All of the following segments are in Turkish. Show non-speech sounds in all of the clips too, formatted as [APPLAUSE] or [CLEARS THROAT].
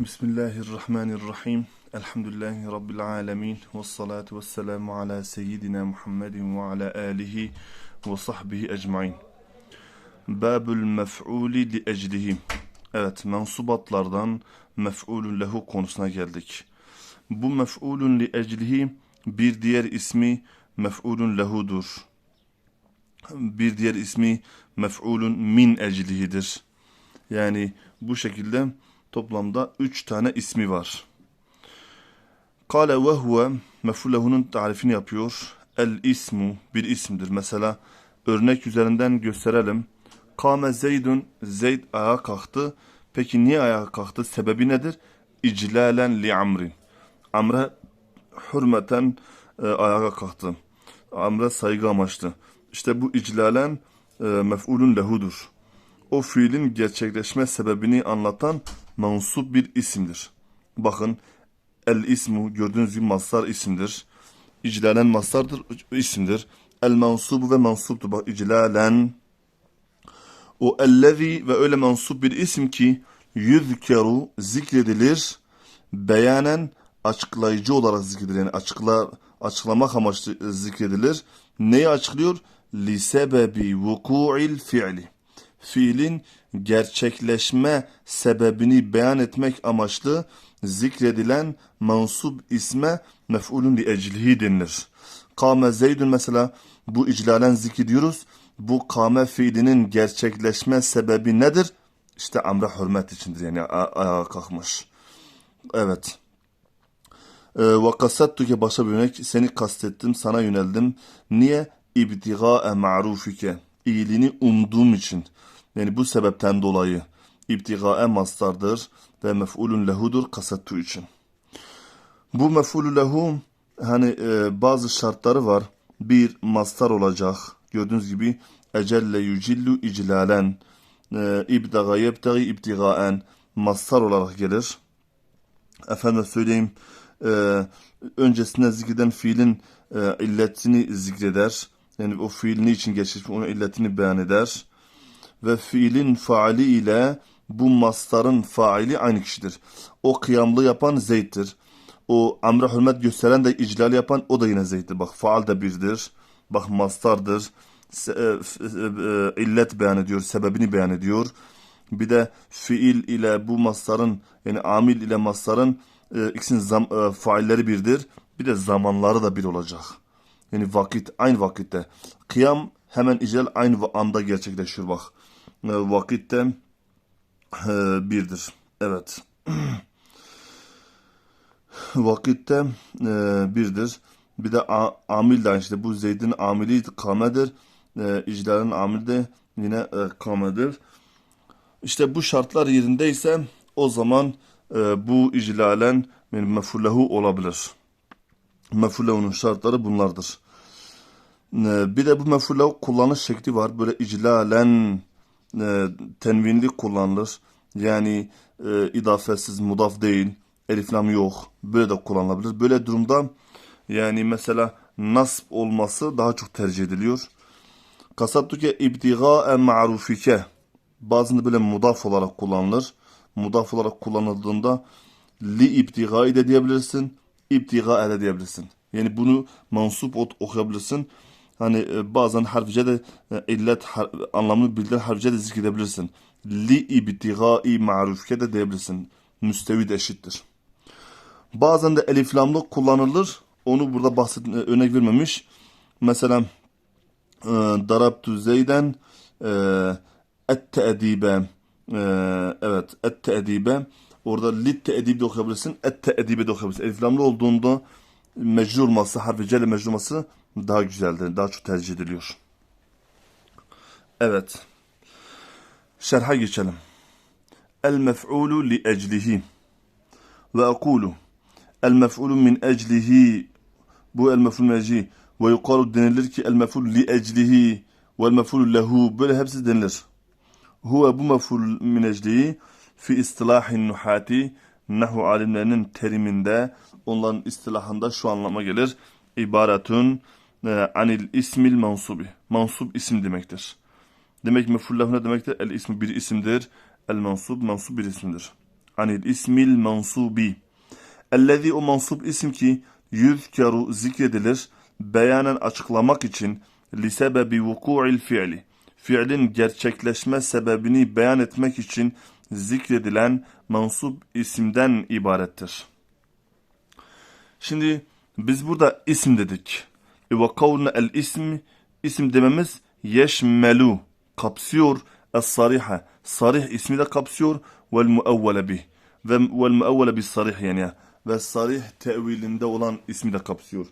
Bismillahirrahmanirrahim. Elhamdülillahi Rabbil alemin. Ve salatu ve selamu ala seyyidina Muhammedin ve ala alihi ve sahbihi ecmain. Babül mef'uli li eclihi. Evet, mensubatlardan mef'ulun lehu konusuna geldik. Bu mef'ulun li eclihi bir diğer ismi mef'ulun lehudur. Bir diğer ismi mef'ulun min eclihidir. Yani bu şekilde toplamda üç tane ismi var. Kale ve huve mef'ulehunun tarifini yapıyor. El ismu bir isimdir. Mesela örnek üzerinden gösterelim. Kame Zeydun Zeyd ayağa kalktı. Peki niye ayağa kalktı? Sebebi nedir? İclalen li amrin. Amre hürmeten e, ayağa kalktı. Amre saygı amaçlı. İşte bu iclalen e, mef'ulun lehudur. O fiilin gerçekleşme sebebini anlatan mansup bir isimdir. Bakın el ismu gördüğünüz gibi mastar isimdir. İclalen mastardır isimdir. El mansubu ve mansuptur. Bak iclalen o ellezi ve öyle mansup bir isim ki yüzkeru zikredilir beyanen açıklayıcı olarak zikredilir. Yani açıkla, açıklamak amaçlı zikredilir. Neyi açıklıyor? Li sebebi vuku'il fi'li. Fiilin gerçekleşme sebebini beyan etmek amaçlı zikredilen mansup isme mef'ulun li eclihi denilir. Kame Zeydün mesela bu iclalen zikrediyoruz. Bu kame fiilinin gerçekleşme sebebi nedir? İşte amre hürmet içindir yani ayağa kalkmış. Evet. Ee, ve kasattuke başa bir örnek seni kastettim sana yöneldim. Niye? İbtigae ma'rufike. İyiliğini umduğum için. Yani bu sebepten dolayı ibtigae mastardır ve mef'ulun lehudur kasattu için. Bu mef'ulü lehu hani e, bazı şartları var. Bir mastar olacak. Gördüğünüz gibi ecelle yücillu iclalen e, ibdaga yebtagi ibtigaen mastar olarak gelir. Efendim söyleyeyim e, öncesinde zikreden fiilin e, illetini zikreder. Yani o fiil niçin geçmiş onun illetini beyan eder ve fiilin faali ile bu mastarın faili aynı kişidir. O kıyamlı yapan Zeyd'dir. O amre hürmet gösteren de iclal yapan o da yine Zeyd'dir. Bak faal da birdir. Bak mastardır. Se, e, e, illet beyan ediyor, sebebini beyan ediyor. Bir de fiil ile bu mastarın yani amil ile mastarın e, ikisinin zam, e, failleri birdir. Bir de zamanları da bir olacak. Yani vakit aynı vakitte. Kıyam hemen iclal aynı anda gerçekleşiyor bak. E, vakitte e, birdir. Evet. [CLEARS THROAT] vakitte e, birdir. Bir de a, amil de işte bu Zeyd'in amili kamedir. E, iclalın amili de yine kamedir. İşte bu şartlar yerindeyse o zaman e, bu iclalen yani mefullehu olabilir. Mefullehu'nun şartları bunlardır. E, bir de bu mefullehu kullanış şekli var. Böyle iclalen e, tenvinli kullanılır. Yani e, idafesiz, mudaf değil, eliflam yok. Böyle de kullanılabilir. Böyle durumda yani mesela nasb olması daha çok tercih ediliyor. Kasattuke ibtiga'e ma'rufike bazında böyle mudaf olarak kullanılır. Mudaf olarak kullanıldığında li ibtigai de diyebilirsin, ibtiga de diyebilirsin. Yani bunu mansup okuyabilirsin. Hani e, bazen harfice de illet har, anlamını bildiren harfice de zikredebilirsin. Li ibtigai ma'rufke de diyebilirsin. Müstevit eşittir. Bazen de eliflamlı kullanılır. Onu burada bahset, örnek vermemiş. Mesela darabtu zeyden e, et teedibe e, evet et teedibe orada lit teedib de okuyabilirsin et teedibe de okuyabilirsin. Eliflamlı olduğunda mecrur olması, harfi celle mecrur olması daha güzeldir. Daha çok tercih ediliyor. Evet. Şerha geçelim. El mef'ulu li eclihi. Ve akulu. El mef'ulu min eclihi. Bu el mef'ul min eclihi. Ve yukalu denilir ki el mef'ul li eclihi. Ve el mef'ulu lehu. Böyle hepsi denilir. Huve bu mef'ul min eclihi fi istilahin nuhati nahu alimlerinin teriminde onların istilahında şu anlama gelir. İbaretun e, anil ismil mansubi. Mansub isim demektir. Demek mefullahu ne demektir? El ismi bir isimdir. El mansub mansub bir isimdir. Anil ismil mansubi. Ellezî o mansup isim ki yüzkeru zikredilir beyanen açıklamak için li sebebi vuku'il fi'li. Fiilin gerçekleşme sebebini beyan etmek için zikredilen mansup isimden ibarettir. Şimdi biz burada isim dedik. Ve kavne el ismi isim dememiz yeşmelu kapsıyor es sariha sarih ismi de kapsıyor vel muevvele bih ve vel muevvele bis sarih yani ve sarih tevilinde olan ismi de kapsıyor.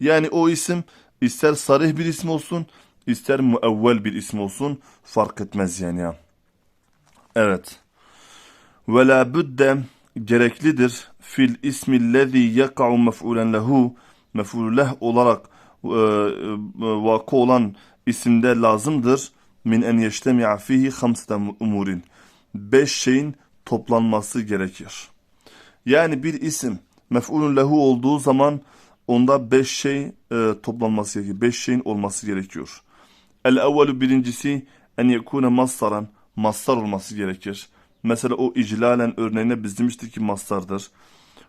Yani o isim ister sarih bir isim olsun ister muevvel bir isim olsun fark etmez yani ya. Evet. Ve la budde gereklidir fil ismillezî yaka'u mef'ulen lehu mef'ulü leh olarak e, e, vakı olan isimde lazımdır min en yeştemi'a fihi hamsete umurin. Beş şeyin toplanması gerekir. Yani bir isim mef'ulun lehu olduğu zaman onda beş şey e, toplanması gerekiyor. Beş şeyin olması gerekiyor. El evvelu birincisi en yekune massaran massar olması gerekir. Mesela o iclalen örneğine biz demiştik ki mastardır.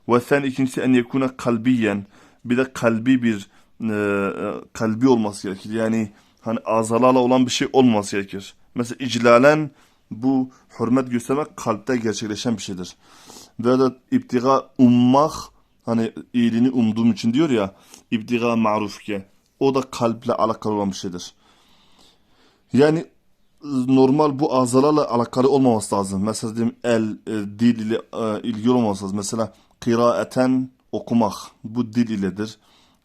Ve sen ikincisi en yekune kalbiyen bir de kalbi bir e, e, kalbi olması gerekir. Yani hani azalarla olan bir şey olmaması gerekir. Mesela iclalen bu hürmet göstermek kalpte gerçekleşen bir şeydir. Ve de iptiga ummak hani iyiliğini umduğum için diyor ya iptiga marufke o da kalple alakalı olan bir şeydir. Yani normal bu azalarla alakalı olmaması lazım. Mesela diyeyim el, e, dil ile e, ilgili olmaması lazım. Mesela kıraeten okumak bu dil iledir.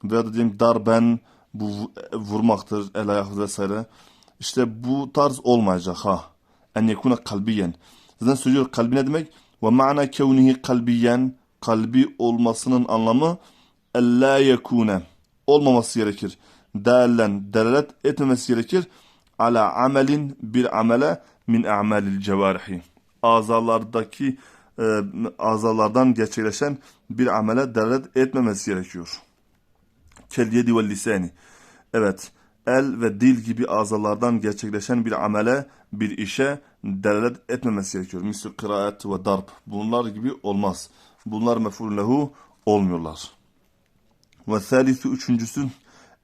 Veya da darben bu vurmaktır el ayak vesaire. İşte bu tarz olmayacak ha. En yekuna kalbiyen. Zaten söylüyor kalbi ne demek? Ve ma'na kevnihi kalbiyen kalbi olmasının anlamı ella yekune olmaması gerekir. Değerlen, delalet etmemesi gerekir ala amelin bir amele min a'malil cevarihi. Azalardaki e, azalardan gerçekleşen bir amele delalet etmemesi gerekiyor. Kel yedi ve lisani. Evet, el ve dil gibi azalardan gerçekleşen bir amele, bir işe delalet etmemesi gerekiyor. Misal kıraat ve darp. Bunlar gibi olmaz. Bunlar mef'ul lehu olmuyorlar. Ve thalithu üçüncüsü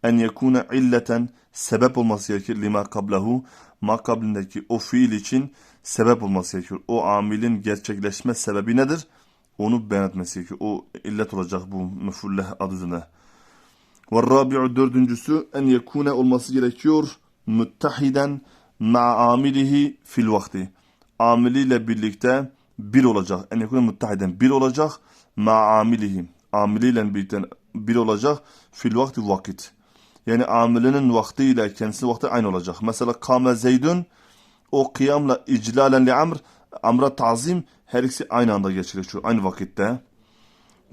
en yekune illeten sebep olması gerekir lima kablahu ma kablindeki o fiil için sebep olması gerekiyor. O amilin gerçekleşme sebebi nedir? Onu beyan etmesi gerekiyor. O illet olacak bu mefulleh adı üzerine. Ve rabi'u dördüncüsü en yekune olması gerekiyor. Müttehiden ma amilihi fil vakti. Amiliyle birlikte bir olacak. En yekune müttehiden bir olacak. Ma amilihi. Amiliyle birlikte bir olacak. Fil vakti vakit. Yani amilinin vaktiyle kendisi vakti aynı olacak. Mesela kâme zeydün o kıyamla iclalen li amr amra tazim her ikisi aynı anda gerçekleşiyor. Aynı vakitte.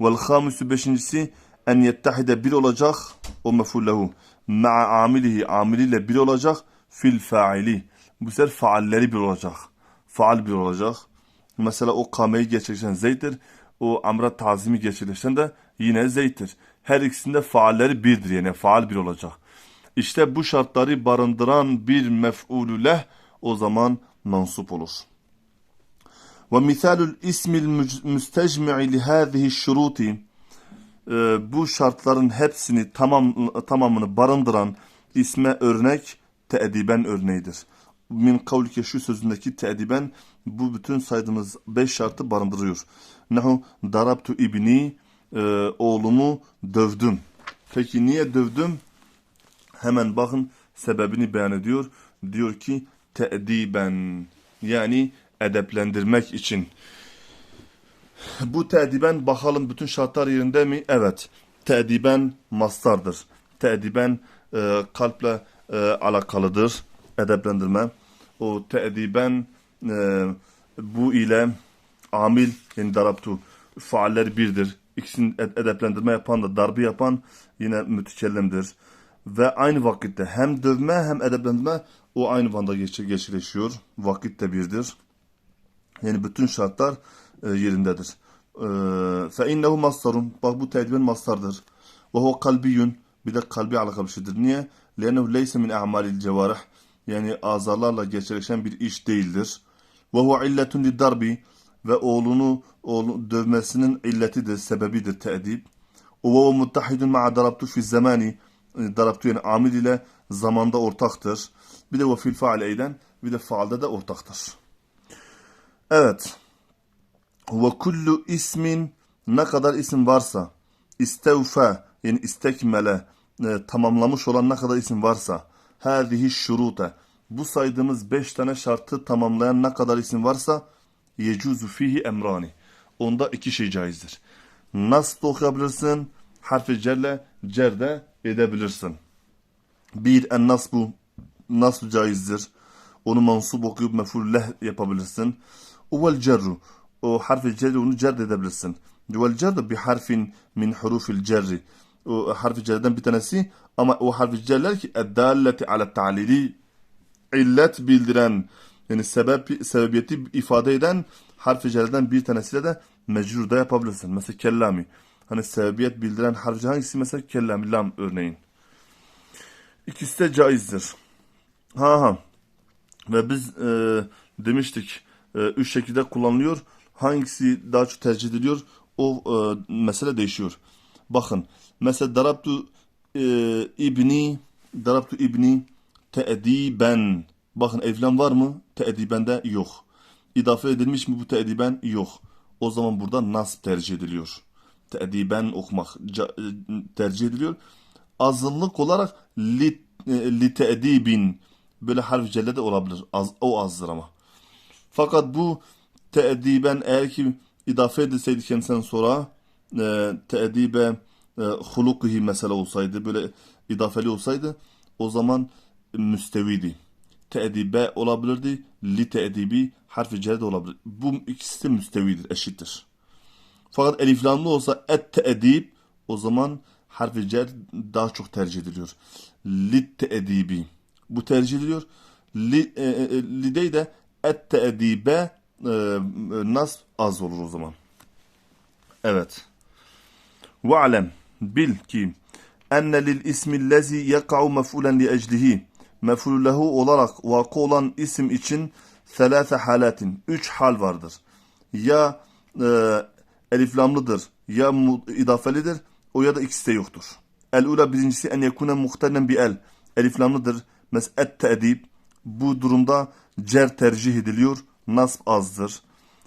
Vel hamisu beşincisi en yettehide bir olacak o mefullehu ma'a amilihi amiliyle bir olacak fil faili. Bu sefer faalleri bir olacak. Faal bir olacak. Mesela o kameyi gerçekleşen zeyttir. O amra tazimi gerçekleşen de yine zeyttir. Her ikisinde faalleri birdir yani faal bir olacak. İşte bu şartları barındıran bir mef'ulü leh o zaman mansup olur. Ve misalul ismil müstecmi'i li şuruti bu şartların hepsini tamam tamamını barındıran isme örnek teediben örneğidir. Min kavlike şu sözündeki teediben bu bütün saydığımız beş şartı barındırıyor. Nehu darabtu ibni e, oğlumu dövdüm. Peki niye dövdüm? Hemen bakın sebebini beyan ediyor. Diyor ki teediben yani edeplendirmek için. Bu teediben bakalım bütün şartlar yerinde mi? Evet. Teediben mastardır. Teediben e, kalple e, alakalıdır. Edeplendirme. O teediben e, bu ile amil yani darabtu faaller birdir. İkisinin edeplendirme yapan da darbe yapan yine mütekellimdir. Ve aynı vakitte hem dövme hem edeplendirme o aynı vanda gerçekleşiyor. Vakit de birdir. Yani bütün şartlar yerindedir. Fe innehu mastarun. Bak bu tedbir mastardır. Ve huve kalbiyun. Bir de kalbi alakalı bir şeydir. Niye? Lennehu leyse min a'malil cevarih. Yani azalarla gerçekleşen bir iş değildir. Ve huve illetun li darbi. ve oğlunu oğlu dövmesinin illetidir, sebebidir te'dib. O ve muttahidun ma'a darabtu fi zamani e, darabtu yani amil ile zamanda ortaktır. Bir de ve fil faal eyden bir de faalda da ortaktır. Evet. Ve kullu ismin ne kadar isim varsa istevfe yani istekmele e, tamamlamış olan ne kadar isim varsa hâzihi şurute bu saydığımız beş tane şartı tamamlayan ne kadar isim varsa yecuzu fihi emrani. Onda iki şey caizdir. Nasıl okuyabilirsin? Harfi cerle cerde edebilirsin. Bir en nasbu nasıl caizdir? Onu mansup okuyup meful yapabilirsin. Uvel cerru o harfi cerri onu cer edebilirsin. Vel cerru bir harfin min hurufil cerri. O harfi cerreden bir tanesi ama o harfi cerler ki eddalleti ala ta'lili illet bildiren yani sebep sebebiyeti ifade eden harf cerreden bir tanesiyle de mecrur da yapabilirsin. Mesela kellami. Hani sebebiyet bildiren harf hangisi? Mesela kellami lam örneğin. İkisi de caizdir. Ha ha. Ve biz e, demiştik e, üç şekilde kullanılıyor. Hangisi daha çok tercih ediliyor? O e, mesele değişiyor. Bakın. Mesela darabtu e, ibni darabtu ibni teediben. Bakın evlen var mı? Teedibende yok. İdafe edilmiş mi bu teediben? Yok. O zaman burada nasb tercih ediliyor. Teediben okumak e, tercih ediliyor. Azınlık olarak li, e, teedibin böyle harf celle de olabilir. Az, o azdır ama. Fakat bu teediben eğer ki idafe edilseydi kendisinden sonra e, teedibe e, hulukihi mesela olsaydı böyle idafeli olsaydı o zaman müsteviydi. Teedibe olabilirdi. Li teedibi harfi celle de olabilir. Bu ikisi de müstevidir, eşittir. Fakat eliflamlı olsa et teedib o zaman harfi cer daha çok tercih ediliyor. Li teedibi. Bu tercih ediliyor. Li, e, e, lidey de et teedibe e, nas az olur o zaman. Evet. Ve alem bil ki enne lil ismi lezi yeka'u mef'ulen li eclihi mef'ul olarak vakı olan isim için selase halatin. Üç hal vardır. Ya e, eliflamlıdır ya idafelidir o ya da ikisi de yoktur. El ula birincisi en yekune muhternen bi el. Eliflamlıdır. Mes et teedib. Bu durumda cer tercih ediliyor. Nasb azdır.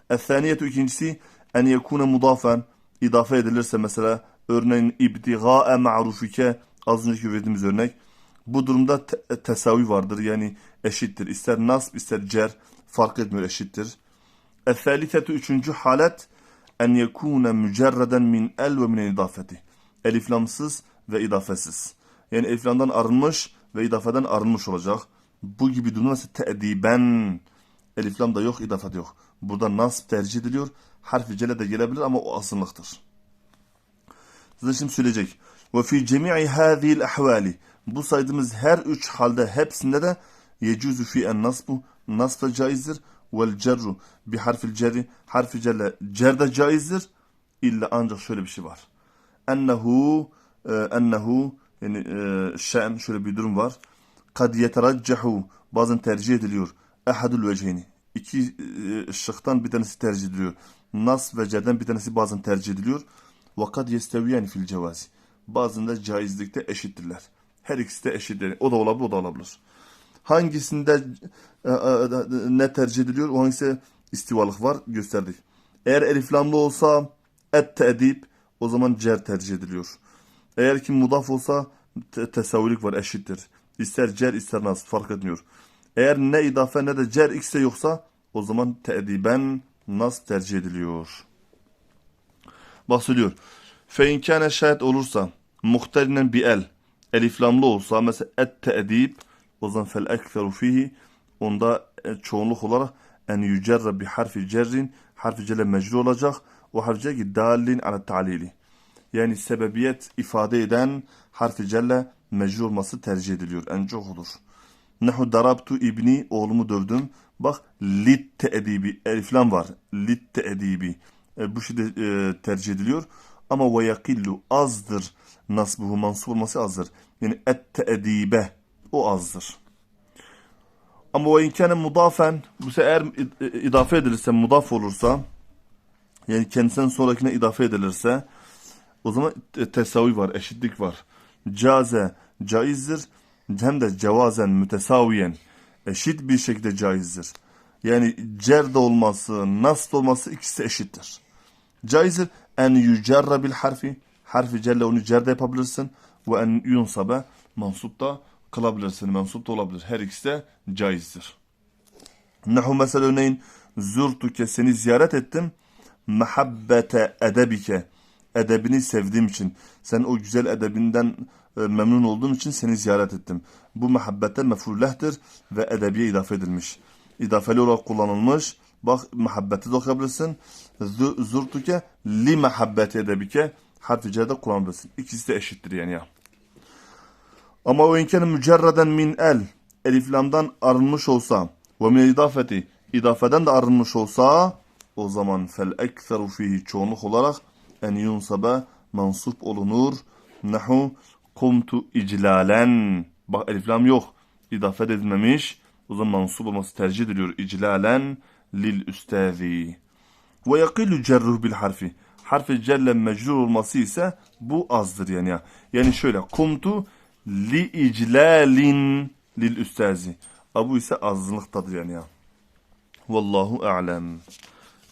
Ethaniyetu ikincisi en yekune mudafen. İdafe edilirse mesela örneğin ibtiga'e ma'rufike az önceki verdiğimiz örnek. Bu durumda te- tesavi vardır yani eşittir. İster nasb ister cer fark etmiyor eşittir. Ethalithetu üçüncü halet en yekune mücerreden min el ve min idafeti. Eliflamsız ve idafesiz. Yani eliflamdan arınmış ve idafeden arınmış olacak. Bu gibi durumda mesela te'diben. Eliflam da yok, idafet yok. Burada nasb tercih ediliyor. Harfi cele de gelebilir ama o asıllıktır. Size şimdi söyleyecek. Ve fi cemi'i hâzihil ahvali. Bu saydığımız her üç halde hepsinde de yecuzu fi en nasbu. Nasb da caizdir. Vel cerru bi harfil cerri. Harfi cerle cer de caizdir. İlla ancak şöyle bir şey var. Ennehu e, ennehu yani e, şen şöyle bir durum var. Kad yeteraccahu bazen tercih ediliyor. Ehadul vecehini. İki e, bir tanesi tercih ediliyor. Nas ve cerden bir tanesi bazen tercih ediliyor. Vakat yesteviyani fil cevazi. Bazen caizlikte eşittirler. Her ikisi de eşittir. O da olabilir, o da olabilir. Hangisinde e, e, ne tercih ediliyor? O hangisi istivalık var gösterdik. Eğer eliflamlı olsa et teedib o zaman cer tercih ediliyor. Eğer ki mudaf olsa te tesavvürlük var eşittir. İster cer ister nas fark etmiyor. Eğer ne idafe ne de cer de yoksa o zaman teediben nas tercih ediliyor. Bahsediyor. Fe inkâne şayet olursa muhterinen bi el eliflamlı olsa mesela et teedib o zaman fel ekferu fihi onda e, çoğunluk olarak en yücerre bi harfi cerrin harfi cerre mecru olacak o harfi cerre dalin ala ta'lili yani sebebiyet ifade eden harfi cerre mecru olması tercih ediliyor en çok olur. Nehu darabtu ibni oğlumu dövdüm. Bak lit teedibi eliflam var. Lit teedibi. E, bu şey de e, tercih ediliyor. Ama ve yakillu azdır. Nasbuhu mansub olması azdır. Yani et teedibe o azdır. Ama ve inkâne mudafen bu eğer idafe edilirse mudaf olursa yani kendisinden sonrakine idafe edilirse o zaman te- tesavi var, eşitlik var. Caze caizdir hem de cevazen mütesaviyen eşit bir şekilde caizdir. Yani cer de olması, nas da olması ikisi eşittir. Caizdir en yücerre bil harfi. Harfi celle onu cer de yapabilirsin. Ve en yunsabe mansup da kılabilirsin. Mensup da olabilir. Her ikisi de caizdir. Nahu mesela örneğin zurtuke seni ziyaret ettim. Mehabbete edebike edebini sevdiğim için sen o güzel edebinden memnun olduğum için seni ziyaret ettim. Bu mehabbete mefullehtir ve edebiye idafe edilmiş. İdafeli olarak kullanılmış. Bak mehabbeti de okuyabilirsin. Zu- Zurtuke li mehabbeti edebike harfi cerde kullanabilirsin. İkisi de eşittir yani ya. Ama o inkâne mücerreden min el eliflamdan arınmış olsa ve min idafeti idafeden de arınmış olsa o zaman fel ekseru fihi çoğunluk olarak en yunsabe mansup olunur. Nahu kumtu iclalen. Bak eliflam yok. İdafe de edilmemiş. O zaman mansup olması tercih ediliyor. İclalen lil üstazi. Ve yakillu cerruh bil harfi. Harfi celle mecrur olması ise bu azdır yani ya. Yani şöyle kumtu li iclalin lil üstazi. Bu ise azlıktadır yani ya. Vallahu a'lem.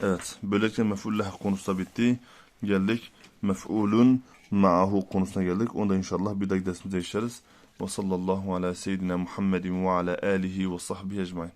Evet. Böylelikle mef'ulleh konusu bitti. Geldik mef'ulun ma'ahu konusuna geldik. Onu da inşallah bir dahaki dersimizde işleriz. Ve sallallahu ala seyyidina Muhammedin ve ala alihi ve sahbihi ecmain.